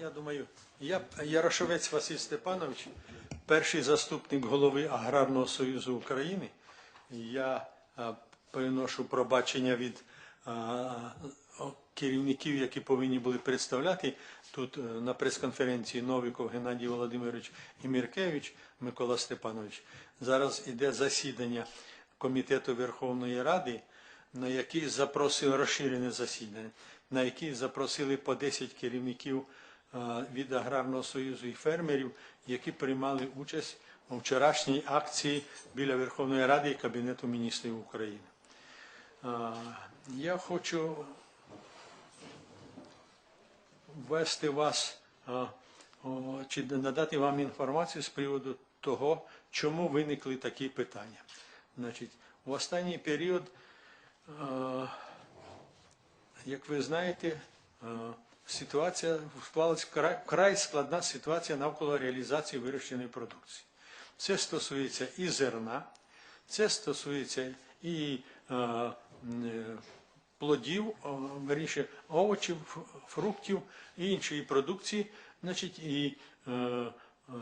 Я думаю, я Ярошовець Василь Степанович, перший заступник голови Аграрного союзу України. Я приношу пробачення від керівників, які повинні були представляти тут е, на прес-конференції Новіков Геннадій Володимирович і Міркевич Микола Степанович. Зараз іде засідання Комітету Верховної Ради, на який запросили розширене засідання, на який запросили по 10 керівників від Аграрного союзу і фермерів, які приймали участь у вчорашній акції біля Верховної Ради і Кабінету міністрів України. Е, Я хочу ввести вас чи надати вам інформацію з приводу того, чому виникли такі питання. Значить, в останній період, як ви знаєте, ситуація склалась край, складна ситуація навколо реалізації вирощеної продукції. Це стосується і зерна, це стосується і е, е, плодів, верніше, овочів, фруктів і іншої продукції. Значить, і е, е,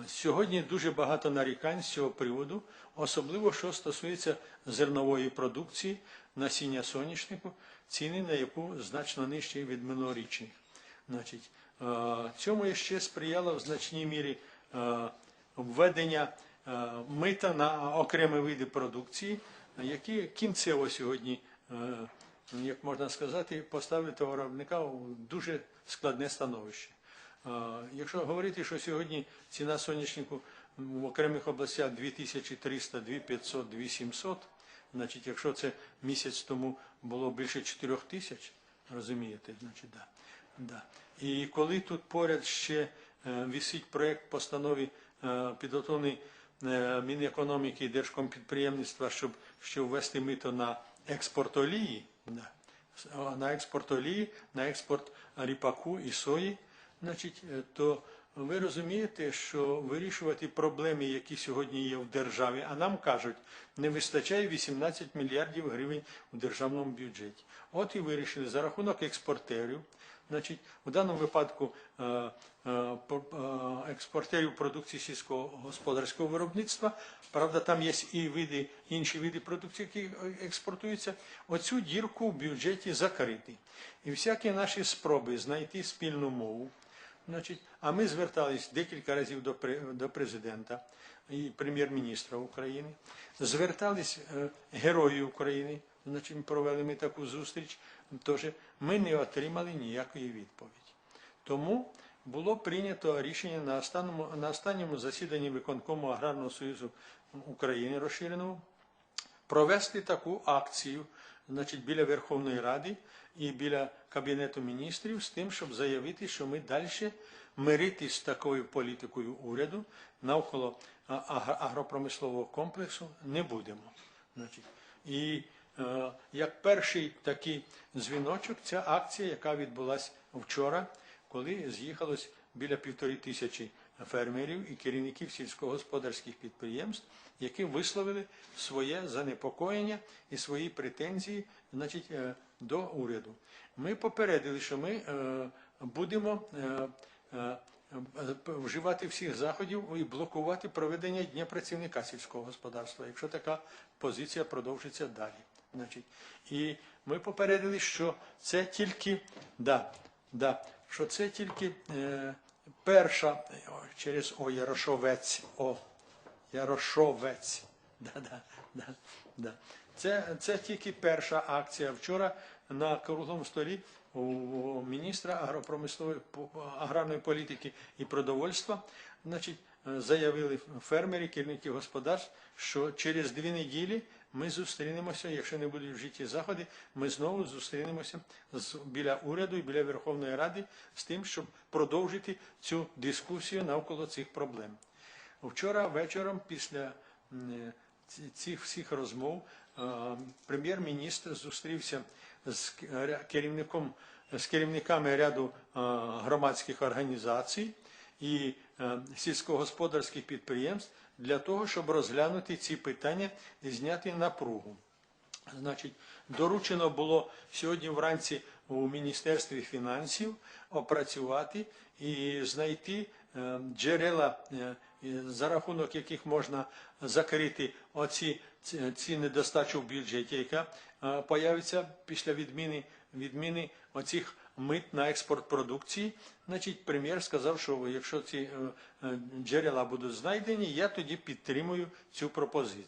сьогодні дуже багато нарікань з цього приводу, особливо що стосується зернової продукції, насіння соняшнику, ціни на яку значно нижчі від минулорічних. Значить, е, цьому ще сприяло в значній мірі е, введення е, мита на окремі види продукції, які кінцево сьогодні, е, як можна сказати, поставили товаровника у дуже складне становище. Е, Якщо говорити, що сьогодні ціна соняшнику в окремих областях 2300, 2500, 2700, значить, якщо це місяць тому було більше 4 тисяч, розумієте, значить, да. Да. І коли тут поряд ще е, висить проєкт постанови е, підготовлений е, Мінекономіки і Держкомпідприємництва, щоб, щоб ввести мито на експорт олії, да. На експорт олії, на експорт ріпаку і сої, значить, то ви розумієте, що вирішувати проблеми, які сьогодні є в державі, а нам кажуть, не вистачає 18 мільярдів гривень у державному бюджеті. От і вирішили за рахунок експортерів, значить, у даному випадку е, е, е, експортерів продукції сільського господарського виробництва. Правда, там є і види, інші види продукції, які експортуються. Оцю дірку в бюджеті закрити. І всякі наші спроби знайти спільну мову. Значить, а ми звертались декілька разів до, до президента і прем'єр-міністра України, звертались е, герої України, значить, провели ми таку зустріч, теж ми не отримали ніякої відповіді. Тому було прийнято рішення на останньому, на останньому засіданні виконкому Аграрного союзу України розширеному провести таку акцію значить, біля Верховної Ради і біля Кабінету міністрів з тим, щоб заявити, що ми далі миритись з такою політикою уряду навколо агропромислового комплексу не будемо. Значить, і е, як перший такий дзвіночок, ця акція, яка відбулася вчора, коли з'їхалось біля півтори тисячі фермерів і керівників сільськогосподарських підприємств, які висловили своє занепокоєння і свої претензії значить, е, до уряду. Ми попередили, що ми е, будемо е, вживати всіх заходів і блокувати проведення Дня працівника сільського господарства, якщо така позиція продовжиться далі. Значить, і ми попередили, що це тільки да, да, що це тільки е, перша через О Ярошовець. О, Ярошовець. Да, да, да, да. Це, це тільки перша акція. Вчора на круглому столі у міністра агропромислової аграрної політики і продовольства значить, заявили фермери, керівники господарств, що через дві неділі ми зустрінемося, якщо не будуть вжиті заходи, ми знову зустрінемося з, біля уряду і біля Верховної Ради з тим, щоб продовжити цю дискусію навколо цих проблем. Вчора вечором, після цих всіх розмов, е, прем'єр-міністр зустрівся з керівником з керівниками ряду е, громадських організацій і е, сільськогосподарських підприємств для того, щоб розглянути ці питання і зняти напругу. Значить, доручено було сьогодні вранці у Міністерстві фінансів опрацювати і знайти е, джерела, е, за рахунок яких можна закрити оці ці, недостачу в бюджеті, яка появиться після відміни відміни оцих мит на експорт продукції. Значить, прем'єр сказав, що якщо ці е, е, джерела будуть знайдені, я тоді підтримую цю пропозицію.